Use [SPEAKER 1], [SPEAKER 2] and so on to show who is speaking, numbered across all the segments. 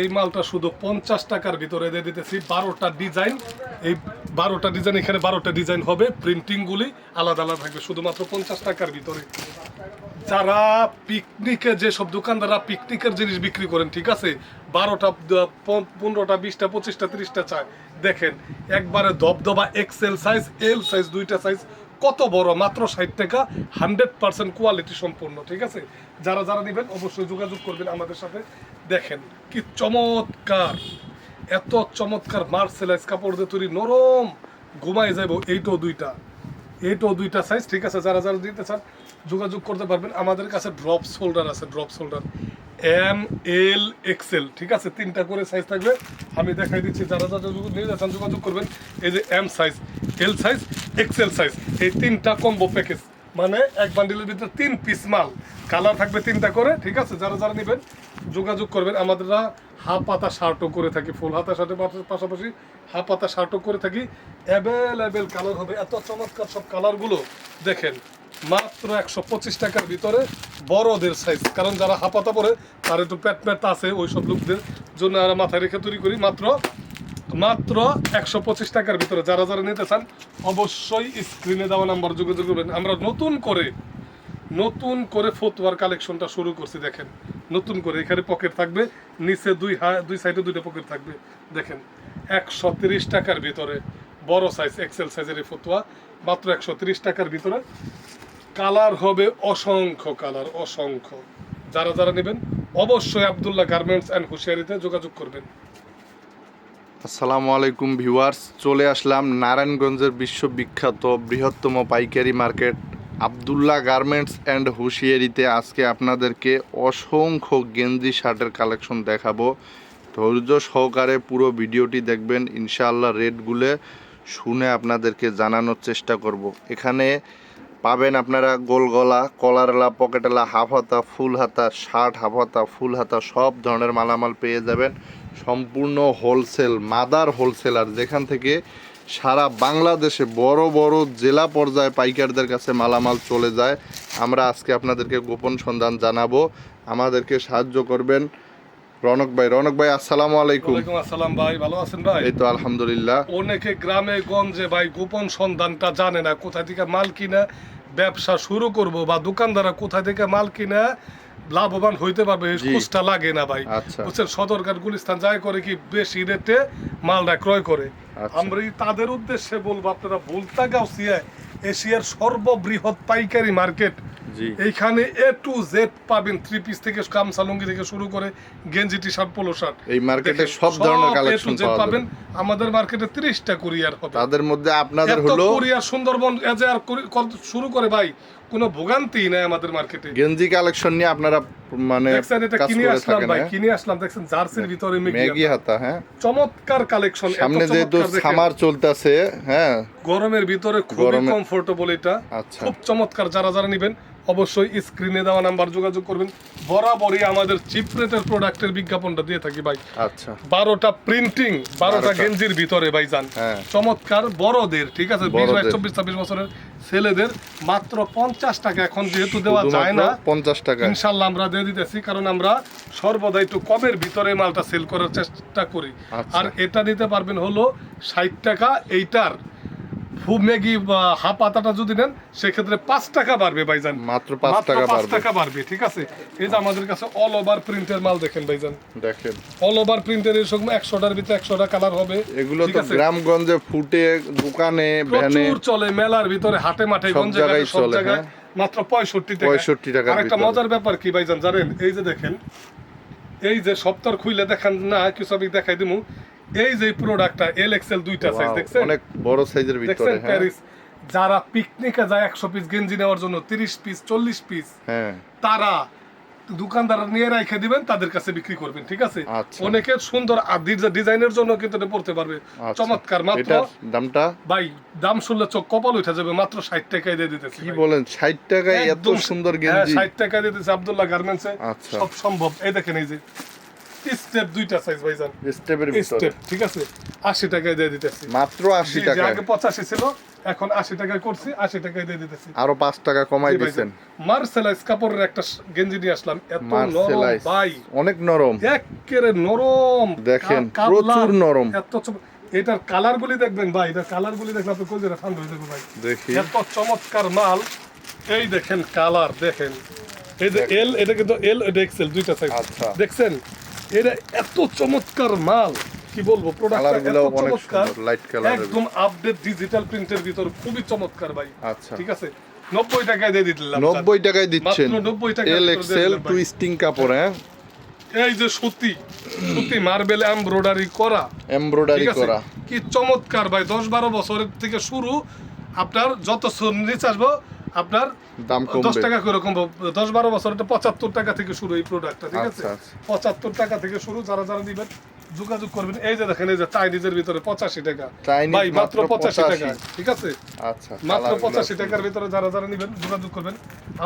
[SPEAKER 1] এই মালটা শুধু পঞ্চাশ টাকার ভিতরে দিয়ে দিতেছি। বারোটা ডিজাইন, এই বারোটা ডিজাইন, এখানে বারোটা ডিজাইন হবে। প্রিন্টিংগুলি আলাদা আলাদা থাকবে, শুধুমাত্র পঞ্চাশ টাকার ভিতরে। যারা পিকনিকে, যেসব দোকানদাররা পিকনিকের জিনিস বিক্রি করেন, ঠিক আছে, বারোটা পনেরোটা, বিশটা, পঁচিশটা, তিরিশটা চায়। দেখেন, একবারে দবদবা এক্সেল সাইজ এল সাইজ দুইটা সাইজ কত বড় মাত্র ষাট টাকা হান্ড্রেড পার্সেন্ট কোয়ালিটি সম্পূর্ণ, ঠিক আছে? যারা যারা নেবেন অবশ্যই যোগাযোগ করবেন আমাদের সাথে। দেখেন, কি চমৎকার! এত চমৎকার মার্সেলাইজ কাপড় দিয়ে তৈরি, নরম! ঘুমাই যাইব, এইটাও দুইটা। এইটাও দুইটা সাইজ ঠিক আছে? যারা যারা দিতে চান, যোগাযোগ করতে পারবেন। আমাদের কাছে ড্রপ শোল্ডার আছে drop shoulder M, L, XL, ঠিক আছে? তিনটা করে সাইজ থাকবে। আমি দেখাই দিচ্ছি যারা যারা নিয়ে যাচ্ছেন, যোগাযোগ করবেন। এই যে M size L size XL size এই তিনটা কম্বো প্যাকেজ মানে এক বান্ডিলের ভিতরে তিন পিস মাল। কালার থাকবে তিনটা করে, ঠিক আছে? যারা যারা নেবেন, যোগাযোগ করবেন। আমাদেররা হাফ পাতা শার্টও করে থাকি ফুল হাতা শার্টের পাশা- পাশাপাশি হাফ পাতা শার্টও করে থাকি। অ্যাভেলেবেল কালার হবে। এত চমৎকার সব কালারগুলো দেখেন। মাত্র একশো পঁচিশ টাকার ভিতরে বড়দের সাইজ কারণ যারা হাপাতা পরে তার একটু প্যাট প্যাট আছে ওই সব লোকদের জন্য আমরা মাথায় রেখে তৈরি করি। মাত্র মাত্র একশো পঁচিশ টাকার ভিতরে। যারা যারা নিতে চান, অবশ্যই স্ক্রিনে দেওয়া নাম্বার যোগাযোগ করবেন। আমরা নতুন করে নতুন করে ফতুয়ার কালেকশনটা শুরু করছি, দেখেন। নতুন করে, এখানে পকেট থাকবে, নিচে দুই হা, দুই সাইডে দুইটা পকেট থাকবে, দেখেন। একশো টাকার ভিতরে, বড় সাইজ এক্সেল সাইজের এই ফতুয়া। মাত্র একশো টাকার ভিতরে কালার হবে অসংখ্য কালার, অসংখ্য। যারা যারা নেবেন, অবশ্যই আবদুল্লাহ গার্মেন্টস অ্যান্ড হুঁশিয়ারিতে যোগাযোগ করবেন।
[SPEAKER 2] আসসালামু আলাইকুম ভিউয়ার্স, চলে আসলাম নারায়ণগঞ্জের বিশ্ববিখ্যাত বৃহত্তম পাইকারি মার্কেট আবদুল্লাহ গার্মেন্টস অ্যান্ড হুঁশিয়ারিতে আজকে আপনাদেরকে অসংখ্য গেঞ্জি শার্টের কালেকশন দেখাবো। ধৈর্য সহকারে পুরো ভিডিওটি দেখবেন, ইনশাআল্লাহ রেটগুলো শুনে আপনাদেরকে জানানোর চেষ্টা করব। এখানে পাবেন আপনারা গোল গলা কলারলা পকেটলা হাফ হাতা ফুল হাতা শার্ট হাফ হাতা ফুল হাতা, সব ধরনের মালামাল পেয়ে যাবেন। সম্পূর্ণ হোলসেল মাদার হোলসেলার যেখান থেকে সারা বাংলাদেশে বড় বড় জেলা পর্যায়ে পাইকারদের কাছে মালামাল চলে যায়, আমরা আজকে আপনাদেরকে গোপন সন্ধান জানাব। আমাদেরকে সাহায্য করবেন। রনক ভাই রনক ভাই আসসালামু আলাইকুম।
[SPEAKER 1] ওয়ালাইকুম আসসালাম ভাই ভালো আছেন ভাই?
[SPEAKER 2] এই তো আলহামদুলিল্লাহ।
[SPEAKER 1] অনেকে গ্রামে গঞ্জে ভাই গোপন সন্ধানটা জানে না কোথা থেকে মাল কিনা ব্যবসা শুরু করব বা দোকানদাররা কোথা থেকে মাল কিনা লাভবান হইতে পারবে খোঁজটা লাগে না ভাই।
[SPEAKER 2] আচ্ছা।
[SPEAKER 1] বুঝছেন সদরকার গুলিস্তান যায় করে কি বেশি রেটে মালটা ক্রয় করে।
[SPEAKER 2] আচ্ছা।
[SPEAKER 1] আমরা এই তাদের উদ্দেশ্যে বলব আপনারা ভুলতা গাউসিয়া এশিয়ার সর্ববৃহৎ পাইকারি মার্কেট এইখানে এ টু জেড পাবেন থ্রি পিস থেকে কাম লুঙ্গি থেকে শুরু করে গেঞ্জি টি শার্ট পোলো শার্ট
[SPEAKER 2] এই মার্কেটে সব ধরনের কালেকশন
[SPEAKER 1] পাবেন আমাদের মার্কেটে তিরিশটা কুরিয়ার হবে।
[SPEAKER 2] তাদের মধ্যে আপনাদের হলো
[SPEAKER 1] কুরিয়ার সুন্দরবন এজে আর শুরু করে ভাই কোনো ভোগান্তি নাই আমাদের মার্কেটে
[SPEAKER 2] গেঞ্জি কালেকশন নিয়ে আপনারা মানে
[SPEAKER 1] কিনে আসলাম ভাই
[SPEAKER 2] হ্যাঁ?
[SPEAKER 1] কিনে আসলাম দেখছেন জার্সির ভিতরে হাতা।
[SPEAKER 2] হ্যাঁ।
[SPEAKER 1] চমৎকার কালেকশন
[SPEAKER 2] সামনে যেহেতু সামার চলতেছে হ্যাঁ।
[SPEAKER 1] গরমের ভিতরে খুবই কমফোর্টেবল এটা।
[SPEAKER 2] আচ্ছা।
[SPEAKER 1] খুব চমৎকার যারা যারা নেবেন অবশ্যই স্ক্রিনে দেওয়া নাম্বার যোগাযোগ করবেন। বরাবরই আমাদের চিপ রেটের প্রোডাক্টের বিজ্ঞাপনটা দিয়ে থাকি ভাই।
[SPEAKER 2] আচ্ছা।
[SPEAKER 1] বারোটা প্রিন্টিং বারোটা। গেঞ্জির ভিতরে ভাইজান
[SPEAKER 2] যান।
[SPEAKER 1] চমৎকার বড়দের ঠিক আছে? বিশ বাইশ চব্বিশ ছাব্বিশ বছরের ছেলেদের মাত্র পঞ্চাশ টাকা এখন যেহেতু দেওয়া যায় না
[SPEAKER 2] পঞ্চাশ টাকা
[SPEAKER 1] ইনশাল্লাহ আমরা দিয়ে দিতেছি কারণ আমরা সর্বদা একটু কমের ভিতরে মালটা সেল করার চেষ্টা করি
[SPEAKER 2] আচ্ছা।
[SPEAKER 1] আর এটা দিতে পারবেন হলো ষাট টাকা এইটার ম্যাগি হাফ যদি নেন সেক্ষেত্রে পাঁচ টাকা বাড়বে ভাইজান।
[SPEAKER 2] মাত্র পাঁচ টাকা
[SPEAKER 1] পাঁচ টাকা বাড়বে ঠিক আছে? এই যে আমাদের কাছে অল ওভার প্রিন্টের মাল দেখেন ভাইজান।
[SPEAKER 2] দেখেন।
[SPEAKER 1] অল ওভার প্রিন্টের এরকম একশোটার ভিতরে একশোটা কালার হবে
[SPEAKER 2] এগুলো তো গ্রামগঞ্জে ফুটে দোকানে ভ্যানে
[SPEAKER 1] চলে মেলার ভিতরে হাটে মাঠে
[SPEAKER 2] সব জায়গায়
[SPEAKER 1] সব জায়গায়
[SPEAKER 2] হ্যাঁ।
[SPEAKER 1] মাত্র পঁয়ষট্টি টাকা।
[SPEAKER 2] 65 টাকার
[SPEAKER 1] আর একটা মজার ব্যাপার কি ভাইজান জানেন? এই যে দেখেন এই যে সপ্তাহ খুইলে দেখান না কিছু আমি দেখাই দিমু। এই যে প্রোডাক্টটা এল এক্সেল দুইটা সাইজ দেখছেন?
[SPEAKER 2] অনেক বড় সাইজের ভিতরে
[SPEAKER 1] দেখছেন
[SPEAKER 2] হ্যাঁ।
[SPEAKER 1] প্যারিস যারা পিকনিকে যায় একশো পিস গেঞ্জি নেওয়ার জন্য তিরিশ পিস চল্লিশ পিস
[SPEAKER 2] হ্যাঁ।
[SPEAKER 1] তারা দোকানদার নিয়ে রেখে দিবেন তাদের কাছে বিক্রি করবেন ঠিক আছে?
[SPEAKER 2] আচ্ছা।
[SPEAKER 1] অনেকে সুন্দর ডিজা- ডিজাইনের জন্য কিন্তু এটা পড়তে পারবে।
[SPEAKER 2] আচ্ছা।
[SPEAKER 1] চমৎকার মাত্র
[SPEAKER 2] দামটা?
[SPEAKER 1] ভাই দাম শুনলে চোখ কপাল উঠে যাবে মাত্র ষাট টাকায় দিয়ে দিতেছি
[SPEAKER 2] কি বলেন ষাট টাকায় এত সুন্দর
[SPEAKER 1] হ্যাঁ,
[SPEAKER 2] গেঞ্জি।
[SPEAKER 1] ষাট টাকা দিতেছে আব্দুল্লাহ গার্মেন্টসে
[SPEAKER 2] আচ্ছা।
[SPEAKER 1] সব সম্ভব। এই দেখেন এই যে স্টেপ দুইটা সাইজ ভাইজান।
[SPEAKER 2] স্টেপের ভিতরে।
[SPEAKER 1] স্টেপ ঠিক আছে? আশি টাকায় দিয়ে দিতেছি।
[SPEAKER 2] মাত্র আশি
[SPEAKER 1] জি, জি, আগে পঁচাশি ছিল এখন আশি টাকায় করছি আশি টাকায় দিয়ে দিতেছি।
[SPEAKER 2] আরও টাকা কমাই।
[SPEAKER 1] মার্সেলাইজ কাপড়ের একটা গেঞ্জি নিয়ে আসলাম এত নরম ভাই।
[SPEAKER 2] অনেক নরম।
[SPEAKER 1] একেবারে নরম।
[SPEAKER 2] দেখেন, প্রচুর নরম।
[SPEAKER 1] এত এটার কালার গুলি দেখবেন ভাই এটার কালার গুলি দেখলে আপনি কোন জায়গায় ঠান্ডা হয়ে যাবে ভাই।
[SPEAKER 2] দেখি।
[SPEAKER 1] এত চমৎকার মাল। এই দেখেন কালার দেখেন। এই যে এল এটা কিন্তু এল এটা এক্সেল দুইটা সাইজ
[SPEAKER 2] আচ্ছা।
[SPEAKER 1] দেখছেন? এটা এত চমৎকার মাল। কি বলব প্রোডাক্টটা
[SPEAKER 2] লাইট কালার
[SPEAKER 1] একদম আপডেট ডিজিটাল প্রিন্টের ভিতর খুবই চমৎকার ভাই।
[SPEAKER 2] আচ্ছা।
[SPEAKER 1] ঠিক আছে? নব্বই টাকায় দিয়ে দিলাম
[SPEAKER 2] নব্বই টাকায় দিচ্ছেন।
[SPEAKER 1] মাত্র 90 টাকায়
[SPEAKER 2] এল এক্সেল। টুইস্টিং কাপড় হ্যাঁ?
[SPEAKER 1] এই যে সুতি সুতি মার্বেল এমব্রয়ডারি করা।
[SPEAKER 2] এমব্রয়ডারি করা।
[SPEAKER 1] কি চমৎকার ভাই দশ বারো বছরের থেকে শুরু। আপনার যত স- নিচে আসব আপনার
[SPEAKER 2] দাম
[SPEAKER 1] দশ টাকা করে কমবো। দশ বারো বছর এটা পঁচাত্তর টাকা থেকে শুরু এই প্রোডাক্টটা ঠিক আছে?
[SPEAKER 2] আচ্ছা, আচ্ছা।
[SPEAKER 1] পঁচাত্তর টাকা থেকে শুরু যারা যারা নিবেন যোগাযোগ করবেন। এই যে দেখেন এই যে চাইনিজের ভিতরে পঁচাশি টাকা। ভাই মাত্র পঁচাশি
[SPEAKER 2] 85
[SPEAKER 1] টাকা ঠিক আছে?
[SPEAKER 2] আচ্ছা
[SPEAKER 1] মাত্র পঁচাশি। টাকার ভিতরে যারা যারা নিবেন যোগাযোগ করবেন।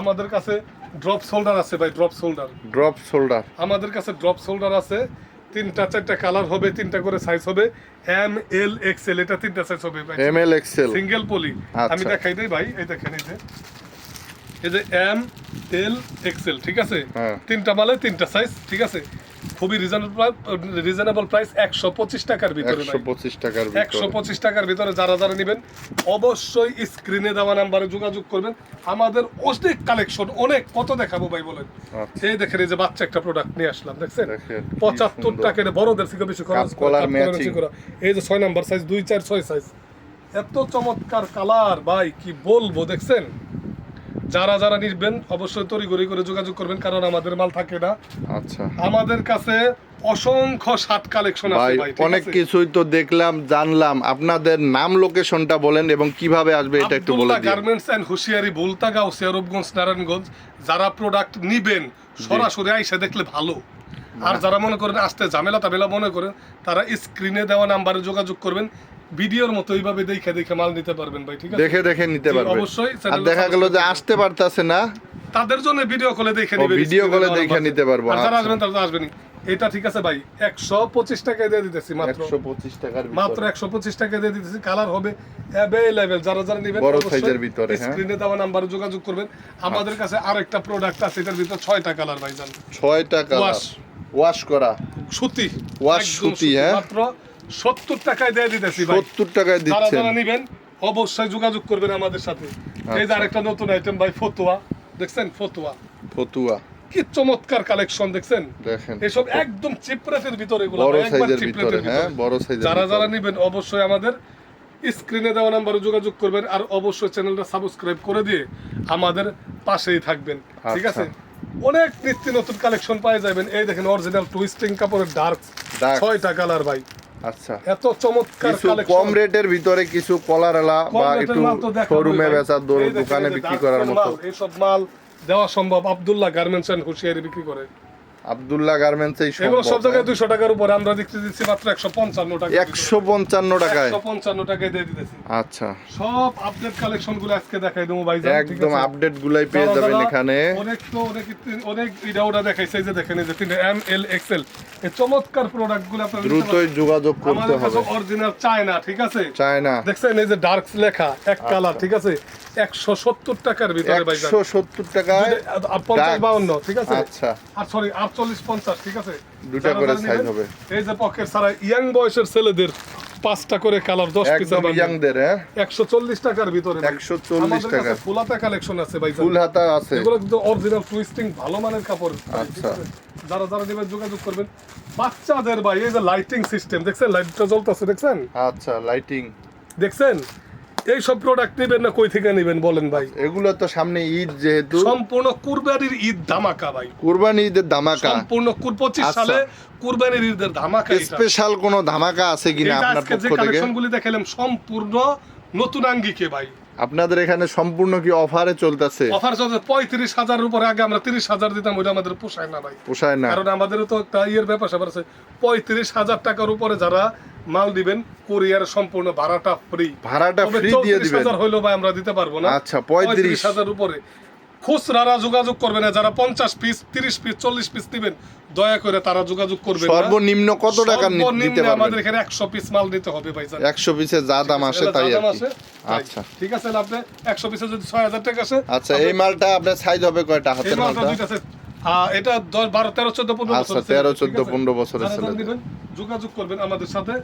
[SPEAKER 1] আমাদের কাছে ড্রপ শোল্ডার আছে ভাই ড্রপ শোল্ডার
[SPEAKER 2] ড্রপ শোল্ডার
[SPEAKER 1] আমাদের কাছে ড্রপ শোল্ডার আছে। তিনটা চারটা কালার হবে তিনটা করে সাইজ হবে। এম এল এক্স এল এটা তিনটা সাইজ হবে ভাই।
[SPEAKER 2] M L XL
[SPEAKER 1] single poly
[SPEAKER 2] আচ্ছা।
[SPEAKER 1] আমি দেখাই দেই ভাই এই দেখেন এই যে। এই যে এম এল এক্সেল ঠিক আছে?
[SPEAKER 2] হ্যাঁ।
[SPEAKER 1] তিনটা মালে তিনটা সাইজ ঠিক আছে? খুবই রিজনেবল রিজনেবল প্রাইস একশো পঁচিশ টাকার ভিতরে
[SPEAKER 2] একশো পঁচিশ টাকার
[SPEAKER 1] একশো
[SPEAKER 2] ভিতরে
[SPEAKER 1] পঁচিশ টাকার ভিতরে যারা যারা নেবেন অবশ্যই স্ক্রিনে দেওয়া নাম্বারে যোগাযোগ করবেন। আমাদের অনেক কালেকশন অনেক কত দেখাবো ভাই বলেন?
[SPEAKER 2] আচ্ছা।
[SPEAKER 1] এই দেখেন এই যে বাচ্চা একটা প্রোডাক্ট নিয়ে আসলাম দেখছেন? পঁচাত্তর টাকা বড়দের থেকে বেশি খরচ। এই যে ছয় নাম্বার সাইজ দুই চার ছয় সাইজ এত চমৎকার কালার ভাই কি বলব দেখছেন? যারা যারা নিবেন অবশ্যই তড়িঘড়ি করে যোগাযোগ করবেন কারণ আমাদের মাল থাকে না।
[SPEAKER 2] আচ্ছা।
[SPEAKER 1] আমাদের কাছে অসংখ্য শার্ট কালেকশন আছে
[SPEAKER 2] ভাই অনেক কিছুই তো দেখলাম জানলাম। আপনাদের নাম লোকেশনটা বলেন এবং কীভাবে আসবে এটা একটু বলে দিন।
[SPEAKER 1] Garments and Hushiyari Bultagaon Siyarbaganj Narayanganj. যারা প্রোডাক্ট নিবেন সরাসরি আইসা দেখলে ভালো। আর যারা মনে করেন আসতে ঝামেলা তামেলা মনে করেন তারা স্ক্রিনে দেওয়া নাম্বারে যোগাযোগ করবেন। ভিডিওর মতো এইভাবে দেখে দেখে মাল নিতে পারবেন ভাই ঠিক আছে?
[SPEAKER 2] দেখে দেখে নিতে
[SPEAKER 1] জি,
[SPEAKER 2] পারবে
[SPEAKER 1] অবশ্যই
[SPEAKER 2] আর দেখা গেল যে আসতে পারতাছে না।
[SPEAKER 1] তাদের জন্য ভিডিও কলে দেখে
[SPEAKER 2] ও,
[SPEAKER 1] নেবেন
[SPEAKER 2] video
[SPEAKER 1] screen-এ
[SPEAKER 2] call-এ
[SPEAKER 1] দেওয়া
[SPEAKER 2] দেখে নিতে পারব,
[SPEAKER 1] আর যারা
[SPEAKER 2] আচ্ছা।
[SPEAKER 1] আসবেন তারা আসবেনই। এটা ঠিক আছে ভাই একশো পঁচিশ টাকায় দিয়ে দিতেছি মাত্র।
[SPEAKER 2] একশো পঁচিশ টাকার
[SPEAKER 1] মাত্র একশো পঁচিশ টাকা দিয়ে দিতেছি। কালার হবে অ্যাভেলেবেল যারা যারা নেবেন
[SPEAKER 2] বড় size-এর ভিতরে, হ্যাঁ।
[SPEAKER 1] স্ক্রিনে দেওয়া নাম্বারে যোগাযোগ করবেন। আমাদের কাছে আরেকটা প্রোডাক্ট আছে এটার ভিতরে ছয়টা কালার ভাইজান।
[SPEAKER 2] ছয় টাকা
[SPEAKER 1] Wash।
[SPEAKER 2] ওয়াশ করা।
[SPEAKER 1] সুতি। ওয়াশ
[SPEAKER 2] সুতি, হ্যাঁ?
[SPEAKER 1] মাত্র। সত্তর টাকায় দিয়ে দিতেছি
[SPEAKER 2] সত্তর টাকায়
[SPEAKER 1] যারা নেবেন অবশ্যই যোগাযোগ করবেন আমাদের সাথে। এই যে
[SPEAKER 2] আচ্ছা।
[SPEAKER 1] আরেকটা নতুন আইটেম ভাই ফতুয়া। দেখছেন? ফতুয়া।
[SPEAKER 2] ফতুয়া।
[SPEAKER 1] কি চমৎকার কালেকশন দেখছেন?
[SPEAKER 2] দেখেন।
[SPEAKER 1] এসব একদম চিপ রেটের ভিতরে এগুলো
[SPEAKER 2] বড় সাইজের ভিতরে হ্যাঁ? বড় সাইজের
[SPEAKER 1] যারা যারা। নেবেন অবশ্যই আমাদের স্ক্রিনে দেওয়া নাম্বারে যোগাযোগ করবেন আর অবশ্যই চ্যানেলটা সাবস্ক্রাইব করে দিয়ে আমাদের পাশেই থাকবেন। ঠিক
[SPEAKER 2] আচ্ছা।
[SPEAKER 1] আছে? অনেক নিত্য নতুন কালেকশন পাওয়া যাবেন। এই দেখেন অরিজিনাল টুইস্টিং কাপড়ের ডার্ক ছয়টা কালার ভাই।
[SPEAKER 2] আচ্ছা।
[SPEAKER 1] এত চমৎকার
[SPEAKER 2] কিছু
[SPEAKER 1] কালেকশন
[SPEAKER 2] কম রেটের ভিতরে কিছু কলারলা বা একটু শোরুমে বেচা দোকানে বিক্রি করার মতো।
[SPEAKER 1] এইসব মাল দেওয়া সম্ভব। আব্দুল্লাহ গার্মেন্টস এন্ড হুশিয়ারি বিক্রি করে।
[SPEAKER 2] আব্দুল্লাহ গার্মেন্টস এই
[SPEAKER 1] এগুলো সব জায়গায় দুইশো টাকার উপরে। আমরা দিচ্ছি দিচ্ছি মাত্র একশো পঞ্চান্ন টাকা।
[SPEAKER 2] একশো পঞ্চান্ন টাকায়?
[SPEAKER 1] একশো পঞ্চান্ন টাকায় দিয়ে দিতেছি।
[SPEAKER 2] আচ্ছা।
[SPEAKER 1] সব আপডেট কালেকশনগুলো আজকে দেখাই দেবো ভাই
[SPEAKER 2] একদম আপডেট গুলাই পেয়ে যাবেন এখানে।
[SPEAKER 1] অনেক তো অনেক অনেক এটা ওটা দেখাইছে এই যে দেখেন যে এম এল এক্সেল এই চমৎকার প্রোডাক্টগুলো আপনারা
[SPEAKER 2] দ্রুতই যোগাযোগ করতে হবে।
[SPEAKER 1] অরিজিনাল চায়না ঠিক আছে?
[SPEAKER 2] চায়না
[SPEAKER 1] দেখছেন এই যে ডার্ক লেখা এক কালার ঠিক আছে? একশো সত্তর টাকার ভিতরে ভাই
[SPEAKER 2] একশো সত্তর টাকায়
[SPEAKER 1] পঞ্চাশ বাউন্ন ঠিক আছে?
[SPEAKER 2] আচ্ছা।
[SPEAKER 1] আর সরি আটচল্লিশ পঞ্চাশ ঠিক আছে?
[SPEAKER 2] দুটা করে
[SPEAKER 1] নেবেন,
[SPEAKER 2] হবে।
[SPEAKER 1] এই যে পকেট ছাড়া ইয়াং বয়সের ছেলেদের পাঁচটা করে কালার দশ পিস
[SPEAKER 2] ইয়াংদের হ্যাঁ?
[SPEAKER 1] একশো চল্লিশ টাকার ভিতরে ভাই।
[SPEAKER 2] 140
[SPEAKER 1] আমাদের কাছে
[SPEAKER 2] টাকা।
[SPEAKER 1] ফুলাতা কালেকশন আছে ভাই
[SPEAKER 2] ফুল হাতা আছে।
[SPEAKER 1] এগুলো কিন্তু অরিজিনাল টুইস্টিং ভালো মানের কাপড়।
[SPEAKER 2] আচ্ছা।
[SPEAKER 1] যারা যারা নেবেন যোগাযোগ করবেন। বাচ্চাদের ভাই এই যে লাইটিং সিস্টেম দেখছেন? লাইটটা জ্বলতেছে দেখছেন?
[SPEAKER 2] আচ্ছা লাইটিং
[SPEAKER 1] দেখছেন? এই সব প্রোডাক্ট নেবেন না কই থেকে নেবেন বলেন ভাই?
[SPEAKER 2] এগুলো তো সামনে ঈদ যেহেতু।
[SPEAKER 1] সম্পূর্ণ কুরবানির ঈদ ধামাকা ভাই।
[SPEAKER 2] কুরবানি ঈদের ধামাকা।
[SPEAKER 1] সম্পূর্ণ কুর পঁচিশ
[SPEAKER 2] আচ্ছা।
[SPEAKER 1] সালে কুরবানির ঈদের ধামাকা
[SPEAKER 2] স্পেশাল কোনো ধামাকা আছে কিনা আপনার পক্ষ থেকে?
[SPEAKER 1] কালেকশন দেখালাম সম্পূর্ণ নতুন আঙ্গিকে ভাই।
[SPEAKER 2] আপনাদের এখানে সম্পূর্ণ কি অফারে চলতেছে?
[SPEAKER 1] অফার চলছে পঁয়ত্রিশ হাজারের উপরে। আগে আমরা তিরিশ হাজার দিতাম ওইটা আমাদের পোষায় না ভাই।
[SPEAKER 2] পোষায় না।
[SPEAKER 1] কারণ আমাদেরও তো একটা ইয়ের ব্যাপার স্যাপার আছে। পঁয়ত্রিশ হাজার টাকার উপরে যারা মাল দিবেন কোরিয়ার সম্পূর্ণ ভাড়াটা ফ্রি
[SPEAKER 2] ভাড়াটা ফ্রি দিয়ে দিবেন
[SPEAKER 1] হাজার হইল ভাই আমরা দিতে পারব না।
[SPEAKER 2] আচ্ছা, 35
[SPEAKER 1] হাজার উপরে। খুচরারা যোগাযোগ করবে না যারা পঞ্চাশ পিস তিরিশ পিস চল্লিশ পিস দিবেন দয়া করে তারা যোগাযোগ করবে
[SPEAKER 2] সর্বনিম্ন কত টাকা নি- দিতে
[SPEAKER 1] আমাদের এখানে একশো পিস মাল দিতে হবে ভাইজান।
[SPEAKER 2] একশো পিসে যা দাম আসে তাই আর কি। আচ্ছা।
[SPEAKER 1] ঠিক আছে আপনি একশো পিসে যদি ছয় হাজার টাকা আসে
[SPEAKER 2] আচ্ছা এই মালটা আপনার সাইজ হবে কয়টা? হাতের
[SPEAKER 1] মালটা আহ, এটা দশ বারো তেরো চোদ্দ পনেরো
[SPEAKER 2] আচ্ছা,
[SPEAKER 1] বছরের
[SPEAKER 2] 13,
[SPEAKER 1] ছেলে, ঠিক
[SPEAKER 2] 14,
[SPEAKER 1] আছে?
[SPEAKER 2] 15 বছরের।
[SPEAKER 1] নেবেন, যোগাযোগ করবেন আমাদের সাথে।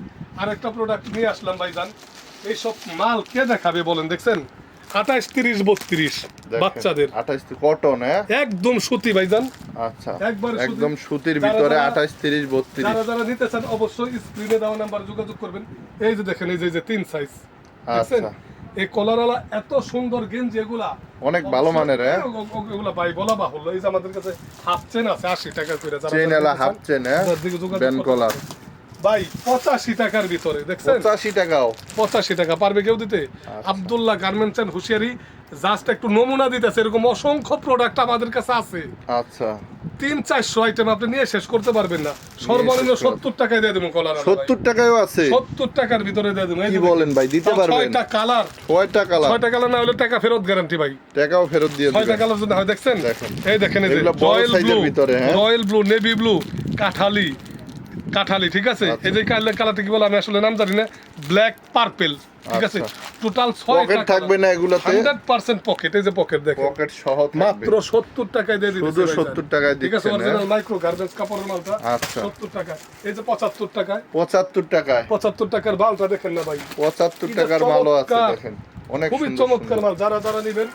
[SPEAKER 1] আরেকটা প্রোডাক্ট নিয়ে আসলাম ভাইজান। এইসব মাল কে দেখাবে বলেন দেখছেন? আঠাইশ তিরিশ বত্রিশ বাচ্চাদের।
[SPEAKER 2] আঠাইশ কটন হ্যাঁ?
[SPEAKER 1] একদম সুতি ভাইজান।
[SPEAKER 2] আচ্ছা
[SPEAKER 1] একবারে।
[SPEAKER 2] একদম সুতির ভিতরে আঠাইশ তিরিশ বত্রিশ।
[SPEAKER 1] যারা যারা নিতে চান অবশ্যই স্ক্রিনে দেওয়া নাম্বার যোগাযোগ করবেন। এই যে দেখেন এই যে তিন সাইজ
[SPEAKER 2] আচ্ছা।
[SPEAKER 1] এই এত সুন্দর গেঞ্জি এগুলা।
[SPEAKER 2] অনেক ভালো মানের, হ্যাঁ?
[SPEAKER 1] এগুলা ভাই বলা বাহুল্য। এই যে আমাদের কাছে হাফ চেন আছে আশি টাকা করে
[SPEAKER 2] চেন এলা হাফ
[SPEAKER 1] চেন
[SPEAKER 2] হ্যাঁ? Band collar.
[SPEAKER 1] ভাই পঁচাশি টাকার ভিতরে দেখছেন?
[SPEAKER 2] পঁচাশি টাকাও।
[SPEAKER 1] পঁচাশি টাকা পারবে কেউ দিতে?
[SPEAKER 2] আচ্ছা।
[SPEAKER 1] Abdullah garments and Hushiyari just একটু নমুনা দিতেছে এরকম অসংখ্য প্রোডাক্ট আমাদের কাছে আছে।
[SPEAKER 2] আচ্ছা।
[SPEAKER 1] তিন চারশো আইটেম আপনি নিয়ে শেষ করতে পারবেন না। সর্বনিম্ন সত্তর টাকায় দিয়ে দেবো কলার
[SPEAKER 2] সত্তর টাকাও আছে।
[SPEAKER 1] সত্তর টাকার ভিতরে দিয়ে দেবো।
[SPEAKER 2] কি বলেন ভাই দিতে পারবেন।
[SPEAKER 1] ছয়টা কালার।
[SPEAKER 2] ছয়টা কালার।
[SPEAKER 1] ছয়টা কালার না হলে টাকা ফেরত গ্যারান্টি ভাই।
[SPEAKER 2] টাকাও ফেরত দিয়ে
[SPEAKER 1] ছয়টা কালার যদি হয় দেখছেন?
[SPEAKER 2] দেখেন।
[SPEAKER 1] এই দেখেন এই রয়্যাল ব্লু
[SPEAKER 2] ভিতরে?
[SPEAKER 1] রয়্যাল ব্লু নেভি ব্লু কাঠালি। কাঠালি ঠিক আছে?
[SPEAKER 2] আচ্ছা।
[SPEAKER 1] এই যে কালার কালারটা কি বলে? আমি আসলে নাম জানি না। ব্ল্যাক পার্পল ঠিক আছে?
[SPEAKER 2] আচ্ছা।
[SPEAKER 1] টোটাল ছয়
[SPEAKER 2] পকেট থাকবে না এগুলাতে?
[SPEAKER 1] হান্ড্রেড পার্সেন্ট পকেট এই যে পকেট দেখেন।
[SPEAKER 2] পকেট সহ
[SPEAKER 1] মাত্র সত্তর টাকায় দিয়ে দিতেছি
[SPEAKER 2] শুধু 70 টাকায়
[SPEAKER 1] ঠিক আছে অরিজিনাল? মাইক্রো গার্মেন্টস কাপড়ের মালটা।
[SPEAKER 2] আচ্ছা।
[SPEAKER 1] সত্তর টাকা। এই যে পঁচাত্তর টাকায়।
[SPEAKER 2] পঁচাত্তর টাকায়।
[SPEAKER 1] পঁচাত্তর টাকার মালটা দেখেন না ভাই।
[SPEAKER 2] পঁচাত্তর
[SPEAKER 1] এটা
[SPEAKER 2] টাকার মালও আছে দেখেন। অনেক
[SPEAKER 1] খুবই চমৎকার মাল। যারা যারা নেবেন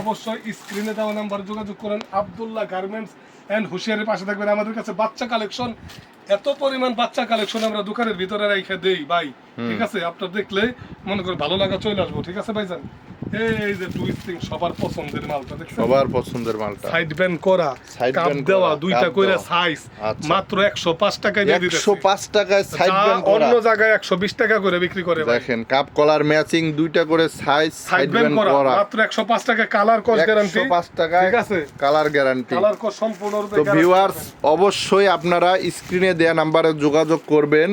[SPEAKER 1] অবশ্যই স্ক্রিনে দেওয়া নাম্বার যোগাযোগ করেন। আব্দুল্লাহ গার্মেন্টস এন্ড হুশিয়ারের পাশে থাকবেন। আমাদের কাছে বাচ্চা কালেকশন এত পরিমাণ বাচ্চা কালেকশন আমরা দোকানের ভিতরে রেখে দেই ভাই। ঠিক আছে? আপনার দেখলে মনে করে ভালো লাগা চলে আসব। ঠিক আছে ভাইজান? এই যে টুইস্টিং সবার পছন্দের মালটা দেখছেন?
[SPEAKER 2] সবার পছন্দের মালটা।
[SPEAKER 1] সাইড ব্যান্ড করা
[SPEAKER 2] Side
[SPEAKER 1] কাপ দেওয়া দুইটা কইরা সাইজ
[SPEAKER 2] আচ্ছা।
[SPEAKER 1] মাত্র 105 টাকায় দিয়ে দিতেছি।
[SPEAKER 2] একশো পাঁচ টাকায় সাইড ব্যান্ড করা।
[SPEAKER 1] অন্য জায়গায় 120 টাকা করে বিক্রি করে ভাই।
[SPEAKER 2] দেখেন কাপ কলার ম্যাচিং দুইটা করে সাইজ
[SPEAKER 1] সাইড
[SPEAKER 2] সাইড
[SPEAKER 1] ব্যান্ড করা মাত্র 105 টাকা কালার কস গ্যারান্টি
[SPEAKER 2] একশো পাঁচ টাকায়
[SPEAKER 1] ঠিক আছে?
[SPEAKER 2] কালার গ্যারান্টি
[SPEAKER 1] কালার কস সম্পূর্ণরূপে
[SPEAKER 2] তো ভিউয়ার্স অবশ্যই আপনারা স্ক্রিনে দেওয়া নাম্বারে যোগাযোগ করবেন।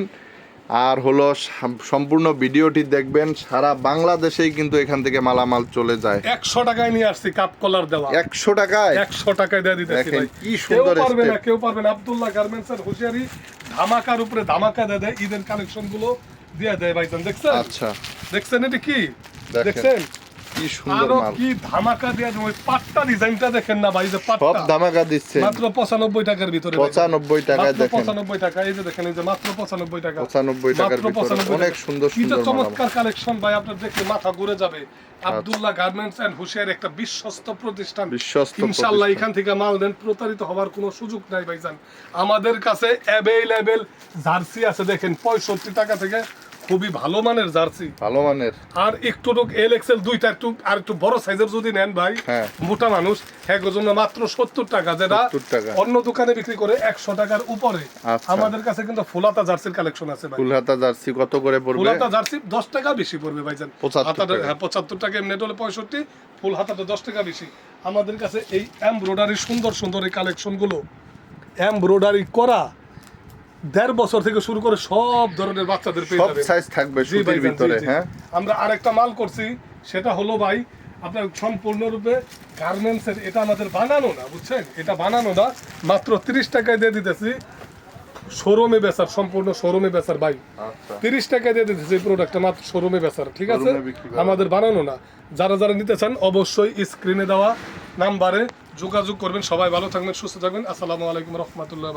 [SPEAKER 2] আর হলো সম্পূর্ণ ভিডিওটি দেখবেন। সারা বাংলাদেশেই কিন্তু এখান থেকে মালামাল চলে যায়।
[SPEAKER 1] 100 টাকায় নিয়ে আসছি কাপ কলার দেওয়া।
[SPEAKER 2] একশো টাকায়?
[SPEAKER 1] 100 টাকায় দিয়ে দিতেছি
[SPEAKER 2] দেখেন,
[SPEAKER 1] ভাই।
[SPEAKER 2] কি সুন্দর
[SPEAKER 1] পারবে না কেউ পারবে না। আব্দুল্লাহ গার্মেন্টস এর হুঁশিয়ারি ধামাকার উপরে ধামাকা দিয়ে দেয়। ঈদের কালেকশনগুলো দিয়ে দেয় ভাইজান দেখছেন?
[SPEAKER 2] আচ্ছা।
[SPEAKER 1] দেখছেন এটা কি? দেখছেন?
[SPEAKER 2] কি সুন্দর মাল।
[SPEAKER 1] কি ধামাকা দিয়ে ওই পাট্টা ডিজাইনটা দেখেন না ভাই যে
[SPEAKER 2] সব ধামাকা দিচ্ছে।
[SPEAKER 1] মাত্র পঁচানব্বই টাকার ভিতরে ভাই।
[SPEAKER 2] পঁচানব্বই টাকায় দেখেন।
[SPEAKER 1] পঁচানব্বই টাকা এই যে দেখেন এই যে মাত্র পঁচানব্বই টাকা।
[SPEAKER 2] পঁচানব্বই টাকার ভিতরে। অনেক সুন্দর সুন্দর মাল।
[SPEAKER 1] চমৎকার কালেকশন ভাই আপনার দেখলে মাথা ঘুরে যাবে। আব্দুল্লাহ গার্মেন্টস এন্ড হুশিয়ার একটা বিশ্বস্ত প্রতিষ্ঠান।
[SPEAKER 2] বিশ্বস্ত
[SPEAKER 1] ইনশাআল্লাহ এখান থেকে মাল দেন প্রতারিত হওয়ার কোনো সুযোগ নাই ভাইজান। আমাদের কাছে অ্যাভেলেবেল জার্সি আছে দেখেন পঁয়ষট্টি টাকা থেকে খুবই ভালো মানের জার্সি।
[SPEAKER 2] ভালো মানের।
[SPEAKER 1] আর একটু লোক এল এক্সেল দুইটা একটু আর একটু বড় সাইজের যদি নেন ভাই
[SPEAKER 2] হ্যাঁ।
[SPEAKER 1] মোটা মানুষ হ্যাঁ জন্য মাত্র সত্তর টাকা যেটা অন্য দোকানে বিক্রি করে একশো টাকার উপরে।
[SPEAKER 2] আচ্ছা।
[SPEAKER 1] আমাদের কাছে কিন্তু ফুলাতা জার্সির কালেকশন আছে ভাই।
[SPEAKER 2] ফুলহাতা জার্সি কত করে পড়বে?
[SPEAKER 1] ফুলাতা জার্সি দশ টাকা বেশি পড়বে ভাইজান
[SPEAKER 2] 75
[SPEAKER 1] হাতাটা হ্যাঁ পঁচাত্তর টাকা এমনি হলে পঁয়ষট্টি ফুল হাতাটা দশ টাকা বেশি। আমাদের কাছে এই এমব্রয়ডারি সুন্দর সুন্দর এই কালেকশনগুলো। এমব্রয়ডারি করা দেড় বছর থেকে শুরু করে সব ধরনের বাচ্চাদের পেয়ে যাবেন।
[SPEAKER 2] সাইজ থাকবে সুতির ভিতরে হ্যাঁ?
[SPEAKER 1] আমরা আরেকটা মাল করছি সেটা হলো ভাই আপনার সম্পূর্ণরূপে গার্মেন্টস এর এটা আমাদের বানানো না বুঝছেন? এটা বানানো না মাত্র তিরিশ টাকায় দিয়ে দিতেছি। শোরুমে বেচার সম্পূর্ণ শোরুমে বেচার ভাই।
[SPEAKER 2] আচ্ছা।
[SPEAKER 1] তিরিশ টাকায় দিয়ে দিতেছি এই প্রোডাক্টটা মাত্র শোরুমে বেচার ঠিক আছে। আমাদের বানানো না। যারা যারা নিতে চান অবশ্যই স্ক্রিনে দেওয়া নাম্বারে যোগাযোগ করবেন। সবাই ভালো থাকবেন সুস্থ থাকবেন। আসসালামু আলাইকুম রহমতুল্লাহ